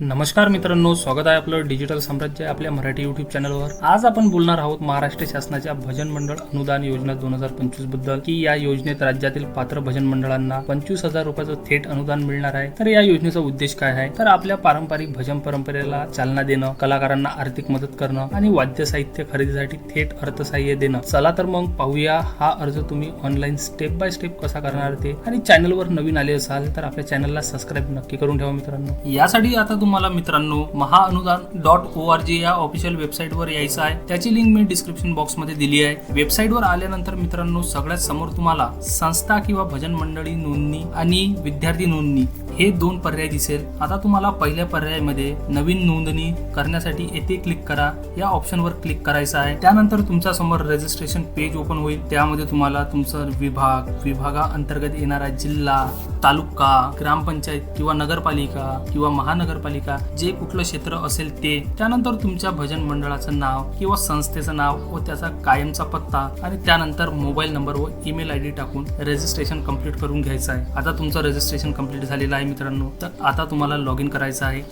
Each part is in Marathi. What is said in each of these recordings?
नमस्कार मित्रांनो स्वागत आहे आपलं डिजिटल साम्राज्य आपल्या मराठी युट्यूब चॅनलवर आज आपण बोलणार आहोत महाराष्ट्र शासनाच्या भजन मंडळ अनुदान योजना दोन हजार पंचवीसबद्दल. की या योजनेत राज्यातील पात्र भजन मंडळांना पंचवीस हजार रुपयाचं थेट अनुदान मिळणार आहे. तर या योजनेचा उद्देश काय आहे? तर आपल्या पारंपरिक भजन परंपरेला चालना देणं कलाकारांना आर्थिक मदत करणं आणि वाद्य साहित्य खरेदीसाठी थेट अर्थसहाय्य देणं. चला तर मग पाहूया हा अर्ज तुम्ही ऑनलाईन स्टेप बाय स्टेप कसा करणार ते. आणि चॅनलवर नवीन आले असाल तर आपल्या चॅनलला सबस्क्राईब नक्की करून ठेवा मित्रांनो. यासाठी आता तुम्हाला मित्रांनो महाअनुदान डॉट ओ आर जी या ऑफिशियल वेबसाईटवर यायचं आहे. त्याची लिंक मी डिस्क्रिप्शन बॉक्समध्ये दिली आहे. वेबसाईटवर आल्यानंतर मित्रांनो सगळ्यात समोर तुम्हाला संस्था किंवा भजन मंडळी नोंदणी आणि विद्यार्थी नोंदणी हे दोन पर्याय दिसेल. आता तुम्हाला पहिल्या पर्यायामध्ये नवीन नोंदणी करण्यासाठी येथे क्लिक करा. या ऑप्शनवर क्लिक करायचं आहे. त्यानंतर तुमच्यासमोर रजिस्ट्रेशन पेज ओपन होईल. त्यामध्ये तुम्हाला तुमचं विभाग विभागाअंतर्गत येणारा जिल्हा तालुका ग्रामपंचायत किंवा नगरपालिका किंवा महानगरपालिका जे कुठलं क्षेत्र असेल ते. त्यानंतर तुमच्या भजन मंडळाचं नाव किंवा संस्थेचं नाव व त्याचा कायमचा पत्ता आणि त्यानंतर मोबाईल नंबर व ईमेल आय डी टाकून रजिस्ट्रेशन कंप्लीट करून घ्यायचं आहे. आता तुमचं रजिस्ट्रेशन कंप्लीट झालेलं आहे मित्रांनो. तर आता तुम्हाला लॉग इन करायचं आहे.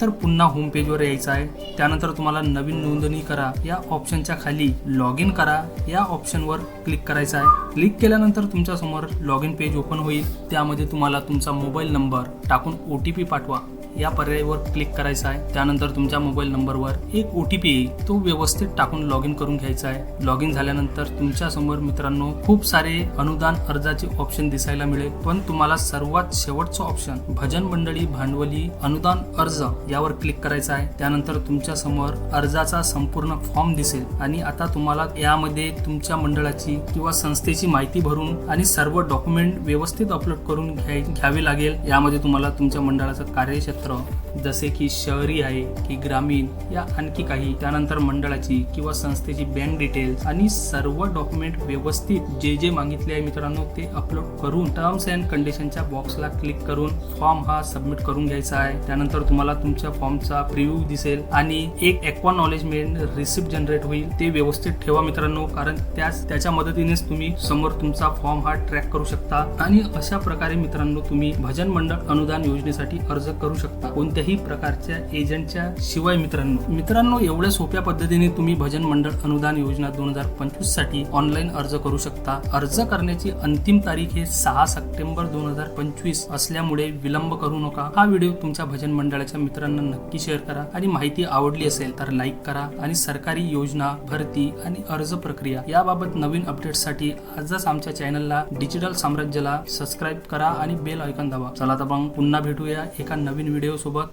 तर पुन्हा होम पेजवर यायचं आहे. त्यानंतर तुम्हाला नवीन नोंदणी करा. या ऑप्शनच्या खाली लॉग इन करा. या ऑप्शनवर क्लिक करायचं आहे. क्लिक केल्यानंतर तुमच्यासमोर लॉग इन पेज ओपन होईल. त्यामध्ये तुम्हाला तुमचा मोबाईल नंबर टाकून ओ टी पी पाठवा. या पर्यायावर क्लिक करायचं आहे. त्यानंतर तुमच्या मोबाईल नंबरवर एक ओ टी पी येईल. तो व्यवस्थित टाकून लॉग इन करून घ्यायचा आहे. लॉग इन झाल्यानंतर तुमच्यासमोर मित्रांनो खूप सारे अनुदान अर्जाचे ऑप्शन दिसायला मिळेल. पण तुम्हाला सर्वात शेवटचं ऑप्शन भजन मंडळी भांडवली अनुदान अर्ज यावर क्लिक करायचा आहे. त्यानंतर तुमच्यासमोर अर्जाचा संपूर्ण फॉर्म दिसेल. आणि आता तुम्हाला यामध्ये तुमच्या मंडळाची किंवा संस्थेची माहिती भरून आणि सर्व डॉक्युमेंट व्यवस्थित अपलोड करून घ्याय घ्यावे लागेल. यामध्ये तुम्हाला तुमच्या मंडळाचं कार्यक्षेत्र nuestro जसे की शहरी आहे की ग्रामीण या आणखी काही. त्यानंतर मंडळाची किंवा संस्थेची बँक डिटेल्स आणि सर्व डॉक्युमेंट व्यवस्थित जे जे मागितले आहे मित्रांनो ते अपलोड करून टर्म्स अँड कंडिशनच्या बॉक्सला क्लिक करून फॉर्म हा सबमिट करून घ्यायचा आहे. त्यानंतर तुम्हाला तुमच्या फॉर्मचा प्रिव्ह्यू दिसेल आणि एक एक्वॉनॉलेजमेंट रिसिप्ट जनरेट होईल. ते व्यवस्थित ठेवा मित्रांनो कारण त्याच त्याच्या मदतीनेच तुम्ही समोर तुमचा फॉर्म हा ट्रॅक करू शकता. आणि अशा प्रकारे मित्रांनो तुम्ही भजन मंडळ अनुदान योजनेसाठी अर्ज करू शकता. कोणत्याही प्रकारच्या एजंटच्या शिवाय मित्रांनो. मित्रांनो एवढ्या सोप्या पद्धतीने तुम्ही भजन मंडळ अनुदान योजना दोन हजार पंचवीससाठी ऑनलाईन अर्ज करू शकता. अर्ज करण्याची अंतिम तारीख हे सहा सप्टेंबर दोन हजार पंचवीस असल्यामुळे विलंब करू नका. हा व्हिडिओ तुमच्या भजन मंडळाच्या मित्रांना नक्की शेअर करा आणि माहिती आवडली असेल तर लाईक करा आणि सरकारी योजना भरती आणि अर्ज प्रक्रिया याबाबत नवीन अपडेटसाठी आजच आमच्या चॅनलला डिजिटल साम्राज्याला सबस्क्राईब करा आणि बेल ऐकन दाबा. चला तर मग पुन्हा भेटूया एका नवीन व्हिडिओ सोबत